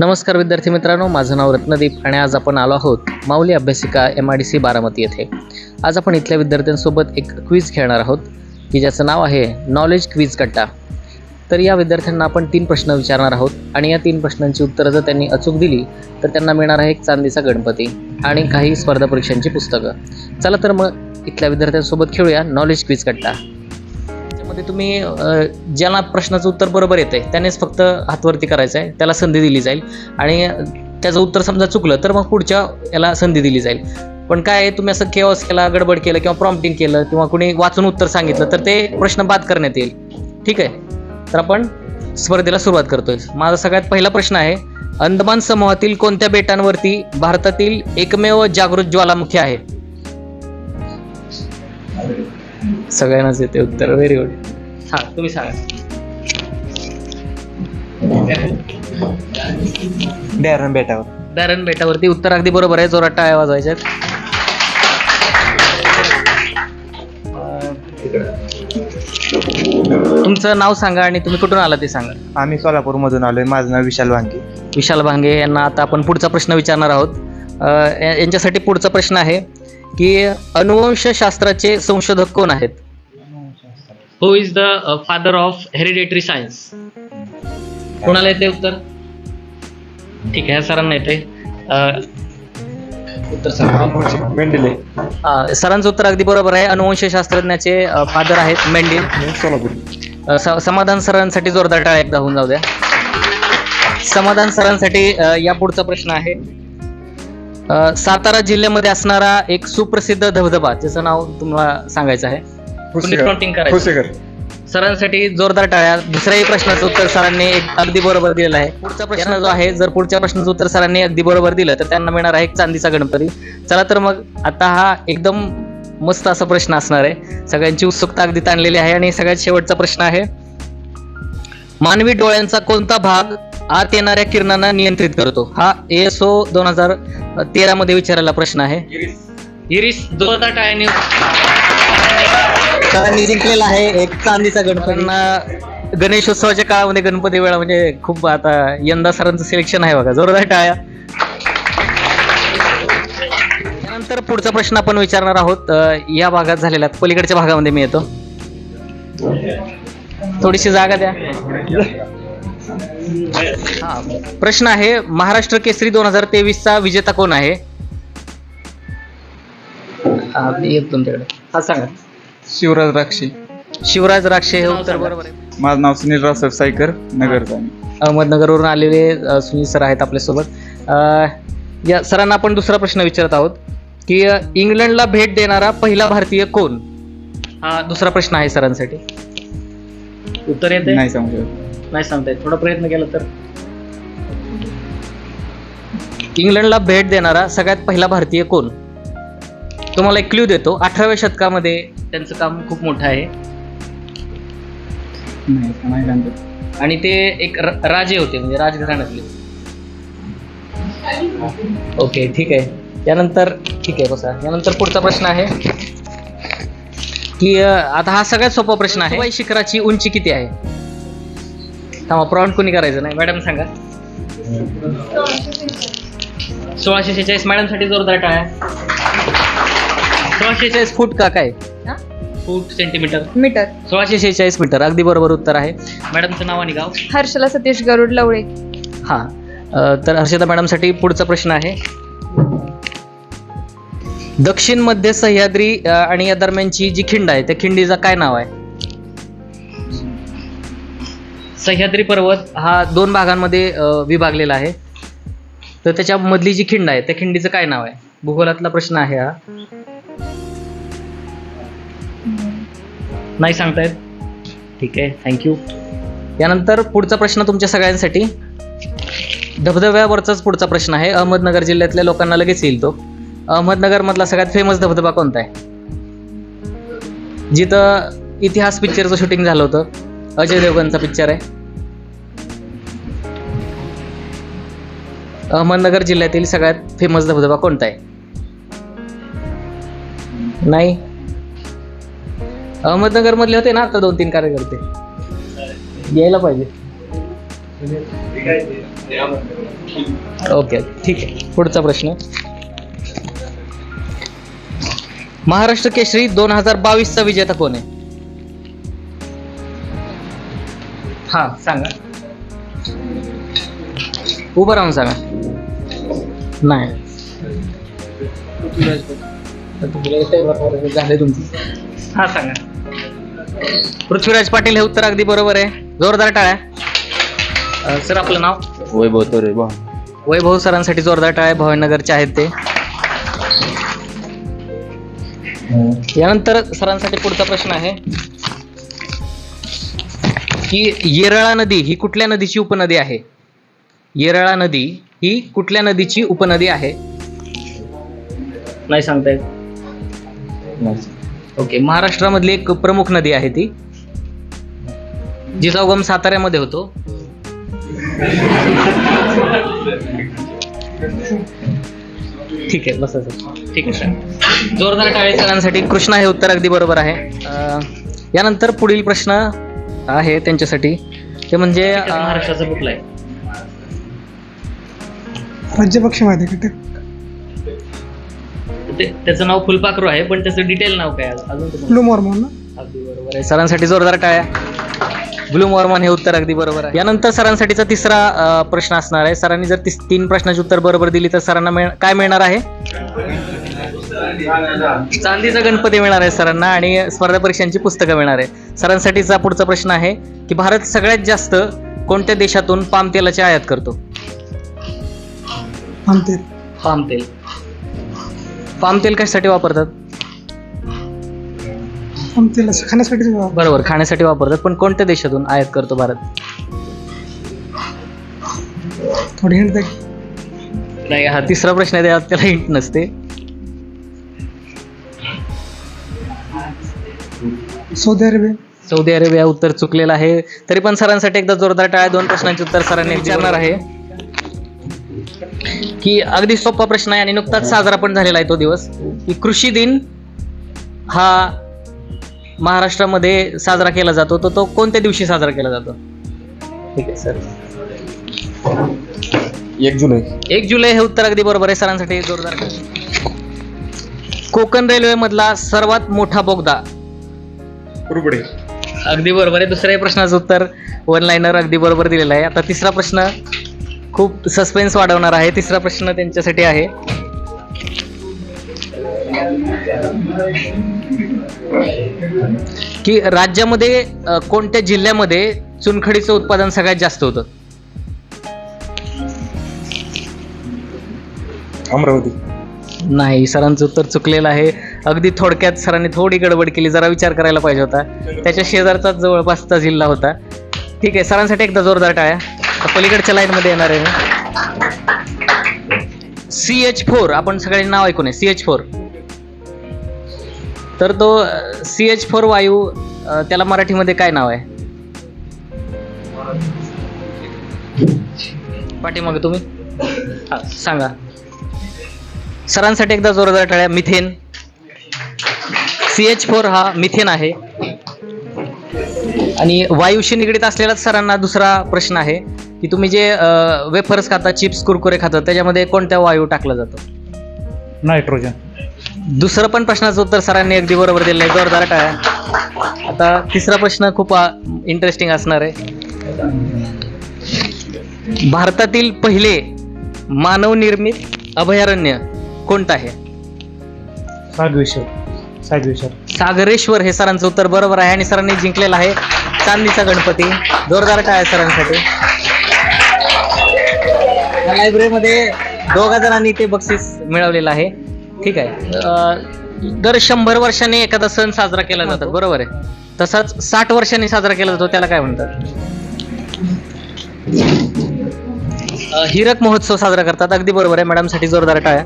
नमस्कार विद्यार्थी मित्रांनो माझं नाव रत्नदीप आणि आज आपण आलो आहोत Mauli अभ्यासिका M I D C Baramati येथे. आज आपण इथल्या विद्यार्थ्यांसोबत एक क्विज खेळणार आहोत की ज्याचं नाव आहे नॉलेज क्विज कट्टा तर या विद्यार्थ्यांना आपण तीन प्रश्न विचारणार आहोत आणि या तीन प्रश्नांची उत्तरं जर त्यांनी अचूक दिली तर त्यांना मिळणार आहे एक चांदीचा गणपती आणि काही स्पर्धा परीक्षांची पुस्तकं. चला तर मग इथल्या विद्यार्थ्यांसोबत खेळूया नॉलेज क्विज कट्टा त्यामध्ये तुम्ही ज्याला प्रश्नाचं उत्तर बरोबर येतं आहे त्यानेच फक्त हातवरती करायचं आहे त्याला संधी दिली जाईल. आणि त्याचं उत्तर समजा चुकलं तर मग पुढच्या याला संधी दिली जाईल. पण काय आहे तुम्ही असं केवस केला गडबड केलं किंवा प्रॉम्प्टिंग केलं किंवा कुणी वाचून उत्तर सांगितलं तर ते प्रश्न बाद करण्यात येईल. ठीक आहे? तर आपण स्पर्धेला सुरुवात करतोय. माझा सगळ्यात पहिला प्रश्न आहे अंदमान समूहातील कोणत्या बेटांवरती भारतातील एकमेव जागृत ज्वालामुखी आहे? सगळ्यांनाच येते उत्तर. व्हेरी गुड हा तुम्ही सांगा. डॅरन बेटावर. बॅरन बेटावरती उत्तर अगदी बरोबर आहे जोरात टाळ्या वाजवायच्यात. तुमचं नाव सांगा आणि तुम्ही कुठून आला ते सांगा. आम्ही सोलापूरमधून आलोय. माझं नाव विशाल वांगे. विशाल भांगे यांना आता आपण पुढचा प्रश्न विचारणार आहोत. अ, या- यांच्यासाठी पुढचा प्रश्न आहे. की अनुवंशशास्त्राचे संशोधक कोण आहेत? Who is the father of hereditary science कोणाला येते उत्तर? ठीक आहे सरांना येते मेंढेले. सरांचं उत्तर अगदी बरोबर आहे. अनुवंशशास्त्रज्ञाचे फादर आहेत मेंडिल सोलापूर. समाधान सरांसाठी जोरदार टाळ्या एकदा होऊन जाऊ द्या. समाधान सरांसाठी या पुढचा प्रश्न आहे. सातारा जिल्ह्यामध्ये असणारा एक सुप्रसिद्ध धबधबा ज्याचं नाव तुम्हाला सांगायचं आहे. खुसेकर सरांसाठी जोरदार टाळ्या. दुसऱ्याही प्रश्नाचं उत्तर सरांनी एक अगदी बरोबर दिलेलं आहे. पुढचा प्रश्न जो आहे जर पुढच्या प्रश्नाचं उत्तर सरांनी अगदी बरोबर दिलं तर त्यांना मिळणार आहे एक चांदीचा गणपती. चला तर मग आता हा एकदम मस्त असा प्रश्न असणार आहे. सगळ्यांची उत्सुकता अगदी ताणलेली आहे आणि सगळ्यात शेवटचा प्रश्न आहे. मानवी डोळ्यांचा कोणता भाग आत येणाऱ्या किरणांना नियंत्रित करतो? हा एसओ दोन हजार तेरा मध्ये विचारलेला प्रश्न आहे. इरिस जोरदार टाळ्याने सरांनी जिंकलेला आहे. एक चांदीचा गणपती. गणेशोत्सवाच्या काळामध्ये गणपती वेळा म्हणजे खूप आता यंदा सरांचं सिलेक्शन आहे बघा. जोरदार टाळ्या त्यानंतर पुढचा प्रश्न आपण विचारणार आहोत. अ, या भागात झालेला पलीकडच्या भागामध्ये मी येतो. थोडीशी जागा द्या. हा प्रश्न आहे महाराष्ट्र केसरी दोन हजार तेवीस चा विजेता कोण आहे? हा, मी येतो तुमच्याकडे. हा सांगा. शिवराज राक्षी. शिवराज राक्षे हे उत्तर बरोबर आहे. माझं नाव सुनील रावसाहेब सायकर नगरचा अहमदनगरवरून आलेले अ, सुनील सर आहेत आपल्यासोबत. अ, या सरांना आपण दुसरा प्रश्न विचारत आहोत की अ, इंग्लंडला भेट देणारा पहिला भारतीय कोण? हा दुसरा प्रश्न आहे सरांसाठी. उत्तर येते नाही सांगू शकत. नाही सांगता येत थोडा प्रयत्न केला तर. इंग्लंडला भेट देणारा सगळ्यात पहिला भारतीय कोण? तुम्हाला एक क्ल्यू देतो. अठराव्या शतकामध्ये त्यांचं काम खूप मोठं आहे. नाही नाही सांगत आणि ते एक र- राजे होते म्हणजे राजघराण्यातले. ओके ठीक आहे. यानंतर ठीक आहे बसा. यानंतर पुढचा प्रश्न आहे. की आता हा सगळ्यात सोपा प्रश्न आहे. शिखराची उंची किती आहे? थांबा प्रॉन्ट कोणी करायचं नाही? मॅडम सांगा. सोळाशे शेहेचाळीस मॅडमसाठी जोरदार टाळ्या. सोळाशे शेहेचाळीस फूट का काय? हा? Foot centimetre. मीटर. सोळाशे शेहेचाळीस मीटर. अगदी बरोबर उत्तर आहे. मॅडमचं नाव आणि गाव? हर्षला सतीश गरुड लवळे. हां. तर हर्षदा मॅडमसाठी पुढचा प्रश्न आहे. दक्षिण मध्य सह्याद्री आणि या दरम्यानची जी खिंड आहे त्या खिंडीचं काय नाव आहे? सह्याद्री पर्वत हा दोन भागांमध्ये विभागलेला आहे. तर त्याच्या मधली जी खिंड आहे त्या खिंडीचं काय नाव आहे? भूगोलातला प्रश्न आहे हा. नाही सांगतायत? ठीक आहे थँक्यू यानंतर पुढचा प्रश्न तुमच्या सगळ्यांसाठी. धबधब्यावरचाच पुढचा प्रश्न आहे. अहमदनगर जिल्ह्यातल्या लोकांना लगेच येईल तो. अहमदनगर मधला सगळ्यात फेमस धबधबा कोणता आहे? जिथं इतिहास पिक्चरचं शूटिंग झालं होतं. अजय देवगणचा पिक्चर आहे. अहमदनगर जिल्ह्यातील सगळ्यात फेमस धबधबा कोणता आहे? नाही. अहमदनगर मधले होते ना आता दोन तीन कार्यकर्ते? यायला पाहिजे. ओके ठीक आहे. पुढचा प्रश्न. महाराष्ट्र केसरी दोन हजार बावीसचा विजेता कोण आहे? हा सांगा. उभं राहून सांगा. नाही. झाले तुमचे हा सांगा. पृथ्वीराज पाटील हे उत्तर अगदी बरोबर आहे. जोरदार टाळ्या. सर आपलं नाव? वैभव तोरे वैभव सरांसाठी जोरदार टाळ्या भावनगरचे आहेत ते. यानंतर सरांसाठी पुढचा प्रश्न आहे की येरळा नदी ही कुठल्या नदीची उपनदी आहे? येरळा नदी ही कुठल्या नदीची उपनदी आहे? नाही सांगता येत. ओके महाराष्ट्रामधली एक प्रमुख नदी आहे ती. जिचा उगम साताऱ्यामध्ये होतो. ठीक आहे बसा सर ठीक आहे. सर जोरदार टाळे सरांसाठी कृष्णा हे उत्तर अगदी बरोबर आहे. अं, यानंतर पुढील प्रश्न आहे त्यांच्यासाठी. ते म्हणजे अं, महाराष्ट्राचा कुठला आहे? राज्यपक्ष माहिती आहे. का ते- त्याचं नाव फुलपाखरू आहे पण त्याचं डिटेल नाव काय आहे? अजून तुम्हाला- ब्लू मॉर्मॉन ना? अगदी बरोबर आहे. सरांसाठी जोरदार टाळ्या. ब्लू मॉर्मन हे उत्तर अगदी बरोबर आहे. यानंतर सरांसाठीचा तिसरा प्रश्न असणार आहे. सरांनी जर तीन प्रश्नाची उत्तर बरोबर दिली तर सरांना काय मिळणार आहे? चांदीचा गणपती मिळणार आहे सरांना आणि स्पर्धा परीक्षांची पुस्तकं मिळणार आहे. सरांसाठीचा पुढचा प्रश्न आहे की भारत सगळ्यात जास्त कोणत्या देशातून पाम तेलाची आयात करतो? आमते पाम तेल. पाम तेल कशासाठी वापरतात? खाण्यासाठी बरोबर खाण्यासाठी वापरतात पण कोणत्या देशातून आयात करतो भारत? थोडी हिंट नाही हा तिसरा प्रश्न आहे त्याला हिंट नसते. Saudi Arabia. सौदी अरेबिया उत्तर चुकलेलं आहे. तरी पण सरांसाठी एकदा जोरदार टाळ्या दोन प्रश्नांचे उत्तर सरांनी विचारणार आहे. की अगदी सोपा प्रश्न आहे आणि नुकताच साजरा पण झालेला आहे तो दिवस. की कृषी दिन हा महाराष्ट्रामध्ये साजरा केला जातो तर तो कोणत्या दिवशी साजरा केला जातो? ठीक आहे सर. एक जुलै. एक जुलै हे उत्तर अगदी बरोबर आहे सरांसाठी जोरदार. कोकण रेल्वे मधला सर्वात मोठा बोगदा. रुबडे अगदी बरोबर आहे दुसऱ्या प्रश्नाचं उत्तर वन लाईनर अगदी बरोबर दिलेलं आहे. आता तिसरा प्रश्न खूप सस्पेन्स वाढवणार आहे. तिसरा प्रश्न त्यांच्यासाठी आहे. की राज्यामध्ये कोणत्या जिल्ह्यामध्ये चुनखडीचं उत्पादन सगळ्यात जास्त होतं? अमरावती. नाही सरांचं उत्तर चुकलेलं आहे. अगदी थोडक्यात सरांनी थोडी गडबड केली जरा विचार करायला पाहिजे होता. त्याच्या शेजारचाच जवळपासचा जिल्हा होता. ठीक आहे सरांसाठी एकदा जोरदार टाळ्या. पलीकडच्या लाईनमध्ये येणार आहे सी एच फोर आपण सगळ्यांनी नाव ऐकून आहे सी एच फोर तर तो सी एच फोर वायू त्याला मराठीमध्ये काय नाव आहे? पाठीमागे तुम्ही? हा सांगा. सरांसाठी एकदा जोरदार टाळ्या मिथेन. सी एच फोर हा मिथेन आहे. आणि वायूशी निगडीत असलेला सरांना दुसरा प्रश्न आहे की तुम्ही जे वेफर्स खाता चिप्स कुरकुरे खाता त्याच्यामध्ये कोणत्या वायू टाकला जातो? नायट्रोजन. दुसरं पण प्रश्नाचं उत्तर सरांनी अगदी बरोबर दिलं आहे जोरदार टाळ्या आता तिसरा प्रश्न खूप इंटरेस्टिंग असणार आहे. भारतातील पहिले मानवनिर्मित अभयारण्य कोणतं आहे? सागवेश्वर सागवेश्वर सागरेश्वर हे सरांचं उत्तर बरोबर आहे आणि सरांनी जिंकलेलं आहे चांदीचा गणपती. जोरदार टाळ्या सरांसाठी. लायब्ररीमध्ये दोघा जणांनी ते बक्षीस मिळवलेलं आहे. ठीक आहे. अं, दर शंभर वर्षांनी एखादा सण साजरा केला जातो. बरोबर आहे. तसाच साठ वर्षांनी साजरा केला जातो त्याला काय म्हणतात? अं, हिरक महोत्सव साजरा करतात. अगदी बरोबर आहे. मॅडमसाठी जोरदार टाळ्या.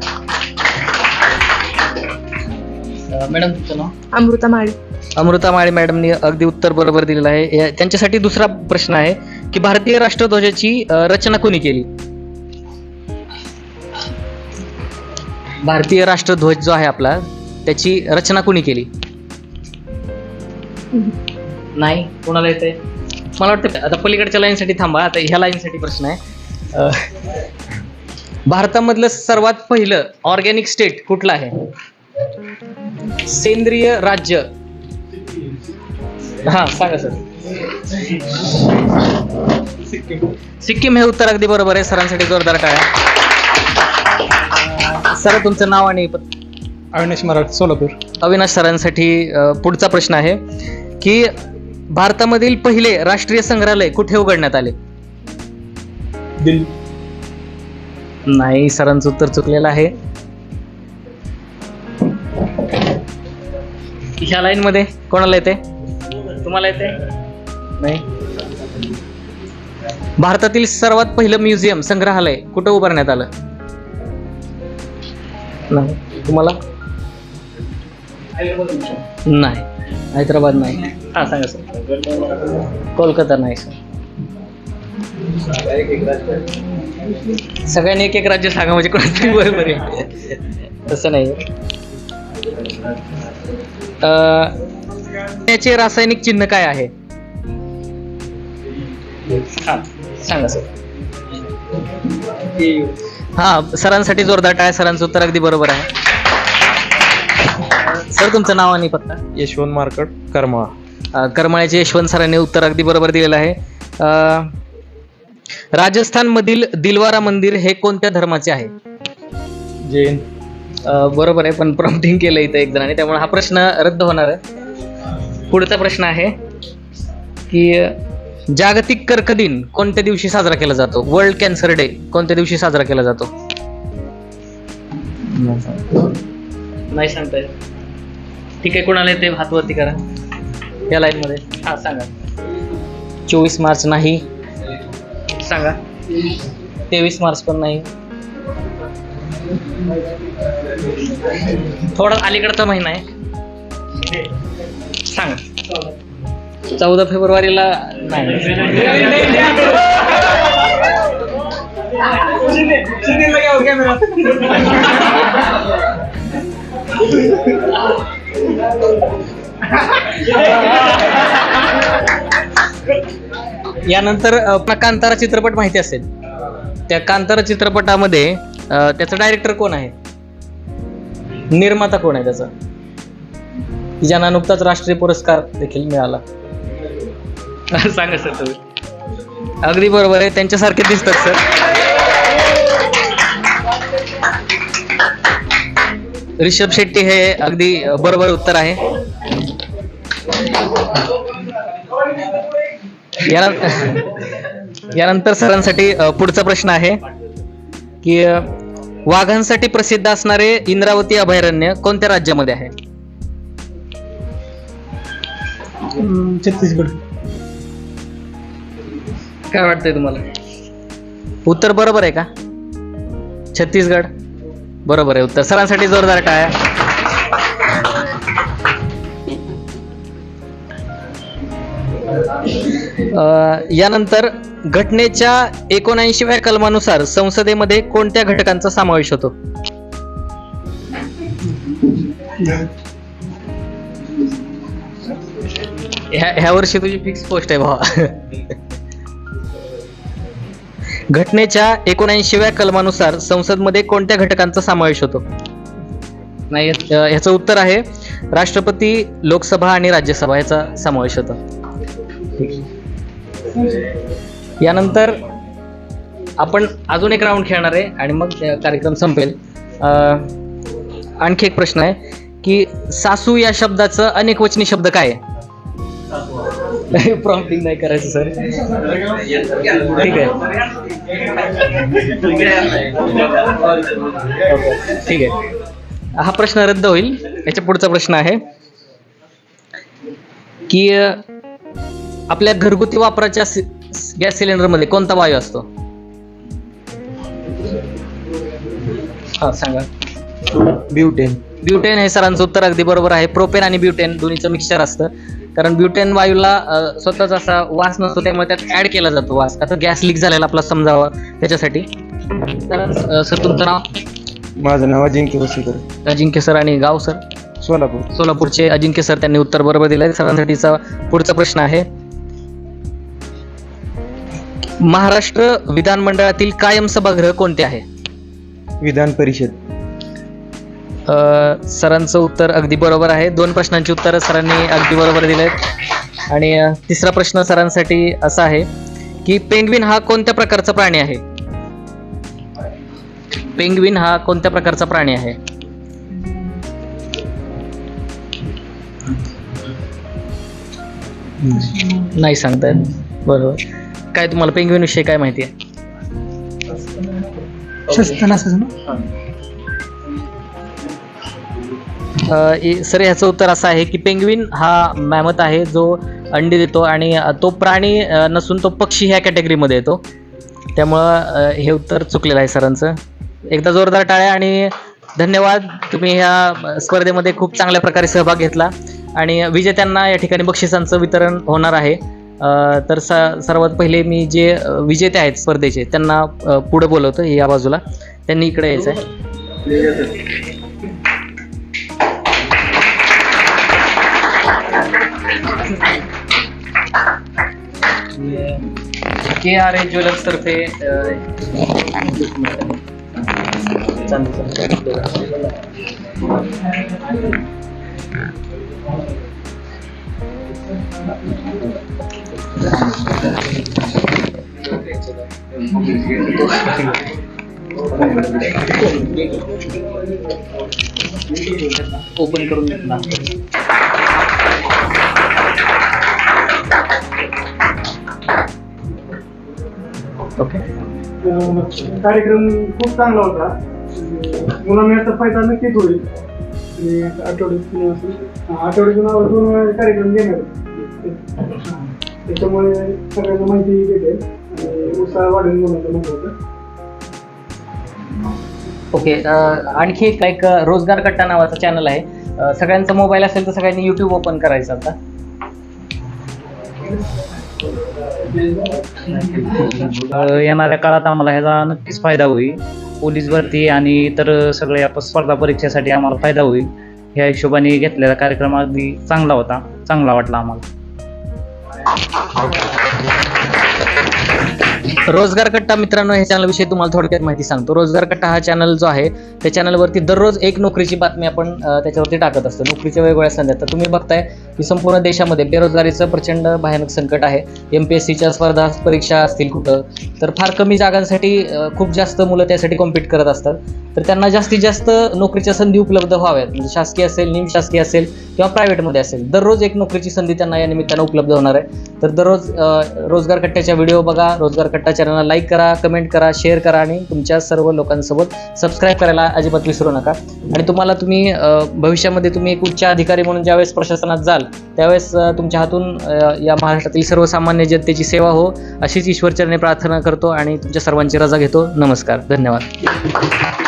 मॅडम तुमचं नाव? अमृता माळी. अमृता माळे मॅडमनी अगदी उत्तर बरोबर दिलेलं आहे. या- त्यांच्यासाठी दुसरा प्रश्न आहे की भारतीय राष्ट्रध्वजाची अ, रचना कोणी केली? भारतीय राष्ट्रध्वज जो आहे आपला त्याची रचना कोणी केली? नाही कोणाला येते मला वाटतं आता पलीकडच्या लाईनसाठी थांबा आता ह्या लाईनसाठी प्रश्न आहे. भारतामधलं सर्वात पहिलं ऑर्गॅनिक स्टेट कुठलं आहे? सेंद्रिय राज्य. हा सांगा सर. सिक्कीम हे उत्तर अगदी बरोबर आहे सरांसाठी जोरदार टाळ्या. सर तुमचं नाव आणि पत- अविनाश मराठ सोलापूर. अविनाश सरांसाठी अ, पुढचा प्रश्न आहे की भारतामधील पहिले राष्ट्रीय संग्रहालय कुठे उघडण्यात आले? दिल्ली. नाही सरांचं उत्तर चुकलेलं आहे. ह्या लाईन मध्ये कोणाला येते? तुम्हाला येते? नाही. भारतातील सर्वात पहिलं म्युझियम संग्रहालय कुठं उभारण्यात आलं? नाही. तुम्हाला? नाही. हैदराबाद नाही. हा सांगा सर. कोलकाता नाही सर. सगळ्यांनी एक एक राज्य सांगा म्हणजे कोणतं बरोबर आहे तसं नाही. त्याचे रासायनिक चिन्ह काय आहे? हा, सांगा सर. हा सरांसाठी जोरदार टाळ्या सरांचं उत्तर अगदी बरोबर आहे. सर तुमचं नाव आणि पत्ता? यशवंत मार्कट करमाळा. करमाळ्याचे यशवंत सरांनी उत्तर अगदी बरोबर दिलेलं आहे. राजस्थानमधील दिलवारा मंदिर हे कोणत्या धर्माचे आहे? जैन. बरोबर आहे पण प्रॉम्प्टिंग केलं इथं एक जणांनी त्यामुळे हा प्रश्न रद्द होणार आहे. पुढचा प्रश्न आहे की जागतिक कर्क दिन कोणत्या दिवशी साजरा केला जातो? वर्ल्ड कॅन्सर डे कोणत्या दिवशी साजरा केला जातो? नाही सांगता येत. ठीक आहे कोणाला येते हातवरती करा. या लाईन मध्ये. हा सांगा. चोवीस मार्च नाही. सांगा. तेवीस मार्च पण नाही. थोडा अलीकडचा महिना आहे. सांगा. चौदा फेब्रुवारीला नाही. यानंतर आपला कांतारा चित्रपट माहिती असेल. त्या कांतारा चित्रपटामध्ये त्याचा डायरेक्टर कोण आहे? निर्माता कोण आहे त्याचा? ज्यांना नुकताच राष्ट्रीय पुरस्कार देखील मिळाला. सांगा सर तुम्ही. अगदी बरोबर आहे. त्यांच्यासारखे दिसतात सर. रिषभ शेट्टी हे अगदी बरोबर उत्तर आहे. यानं- यानंतर सरांसाठी पुढचा प्रश्न आहे की वाघांसाठी प्रसिद्ध असणारे इंद्रावती अभयारण्य कोणत्या राज्यामध्ये आहे? छत्तीसगड. काय वाटतंय तुम्हाला? उत्तर बरोबर आहे का? छत्तीसगड. बरोबर आहे. उत्तर. सरांसाठी जोरदार टाळ्या. यानंतर घटनेच्या एकोणऐंशीव्या कलमानुसार संसदेमध्ये कोणत्या घटकांचा समावेश होतो? ह्या ह्या वर्षी तुझी फिक्स पोस्ट आहे भावा. घटनेच्या एकोणऐंशीव्या कलमानुसार संसदमध्ये कोणत्या घटकांचा समावेश होतो? नाही ह्याचं उत्तर आहे राष्ट्रपती लोकसभा आणि राज्यसभा याचा समावेश होतो. यानंतर आपण अजून एक राऊंड खेळणार आहे आणि मग कार्यक्रम संपेल. आणखी एक प्रश्न आहे की सासू या शब्दाचं अनेक वचनी शब्द काय आहे? प्रॉम्प्टिंग नाही करायचं सर ठीक आहे. ठीक आहे. हा प्रश्न रद्द होईल. याच्या पुढचा प्रश्न आहे की आपल्या घरगुती वापराच्या गॅस सिलेंडरमध्ये कोणता वायू असतो? हा सांगा. ब्युटेन. ब्युटेन हे सरांचं उत्तर अगदी बरोबर आहे. प्रोपेन आणि ब्युटेन दोन्हीचं मिक्सचर असतं. कारण ब्युटेन वायूला स्वतःच असा वास नसतो त्यामुळे त्यात ऍड केला जातो वास. आता गॅस लीक झालेला आपला समजावा त्याच्यासाठी. तर सर तुमचं नाव? माझं नाव अजिंक्य वसीकर अजिंक्य सर आणि गाव सर? सोलापूर. सोलापूरचे. अजिंक्य सर त्यांनी उत्तर बरोबर दिलंय. सरांसाठीचा पुढचा प्रश्न आहे. महाराष्ट्र विधानमंडळातील कायम सभागृह कोणते आहे? विधान परिषद. सरांचं उत्तर अगदी बरोबर आहे. दोन प्रश्नांची उत्तरं सरांनी अगदी बरोबर दिलेत. आणि अ, तिसरा प्रश्न सरांसाठी असा आहे की पेंग्विन हा कोणत्या प्रकारचा प्राणी आहे? पेंग्विन हा कोणत्या प्रकारचा प्राणी आहे? नाही सांगता येत बरोबर. काय तुम्हाला पेंग्विन विषयी काय माहिती आहे? सर ह्याचं उत्तर असं आहे की पेंग्विन हा मॅमत आहे जो अंडी देतो आणि तो प्राणी नसून तो पक्षी ह्या कॅटेगरीमध्ये येतो. त्यामुळं हे उत्तर चुकलेलं आहे सरांचं. एकदा जोरदार टाळ्या आणि धन्यवाद. तुम्ही ह्या स्पर्धेमध्ये खूप चांगल्या प्रकारे सहभाग घेतला आणि विजेत्यांना या ठिकाणी बक्षिसांचं वितरण होणार आहे. तर स सर्वात पहिले मी जे विजेते आहेत स्पर्धेचे त्यांना पुढं पुढे बोलवतो या बाजूला. त्यांनी इकडे यायचं आहे के आर ए ज्वेलर्स तर्फे ओपन करून घेतला ओके कार्यक्रम खूप चांगला होता. मुलांना याचा फायदा नक्कीच होईल. आणि आठवड्यात आठवड्यातून दोन वेळा कार्यक्रम घेणार. त्याच्यामुळे सगळ्यांना माहिती भेटेल. उत्साह वाढेल मुलांचा महत्वाचं ओके अ, आणखी एक एक रोजगार कट्टा नावाचा चॅनल आहे. सगळ्यांचा मोबाईल असेल तर सगळ्यांनी युट्यूब ओपन करायचं आता. येणाऱ्या काळात आम्हाला ह्याचा नक्कीच फायदा होईल. पोलीस भरती आणि इतर सगळ्या स्पर्धा परीक्षेसाठी आम्हाला फायदा होईल. ह्या हिशोबाने घेतलेला कार्यक्रम अगदी चांगला होता. चांगला वाटला आम्हाला. रोजगार कट्टा मित्रांनो ह्या चॅनलविषयी तुम्हाला थोडक्यात माहिती सांगतो. रोजगार कट्टा हा चॅनल जो आहे त्या चॅनलवरती दररोज एक नोकरीची बातमी आपण त्याच्यावरती टाकत असतो. नोकरीच्या वेगवेगळ्या संध्या तर तुम्ही बघताय की संपूर्ण देशामध्ये बेरोजगारीचं प्रचंड भयानक संकट आहे. एम पी एस सीच्या स्पर्धा परीक्षा असतील कुठं तर फार कमी जागांसाठी खूप जास्त मुलं त्यासाठी कॉम्पिट करत असतात. तर त्यांना जास्तीत जास्त नोकरीच्या संधी उपलब्ध व्हाव्यात. म्हणजे शासकीय असेल निमशासकीय असेल किंवा प्रायव्हेटमध्ये असेल दररोज एक नोकरीची संधी त्यांना या निमित्तानं उपलब्ध होणार आहे. तर दररोज रोजगार कट्ट्याच्या व्हिडिओ बघा रोजगार कट्टा चॅनलला लाईक करा कमेंट करा शेअर करा आणि तुमच्या सर्व लोकांसोबत सबस्क्राईब करायला अजिबात विसरू नका. आणि तुम्हाला तुम्ही भविष्यामध्ये तुम्ही एक उच्च अधिकारी म्हणून ज्यावेळेस प्रशासनात जाल त्यावेळेस तुमच्या हातून या महाराष्ट्रातील सर्वसामान्य जनतेची सेवा हो अशीच ईश्वरचरणे प्रार्थना करतो आणि तुमच्या सर्वांची रजा घेतो. नमस्कार. धन्यवाद.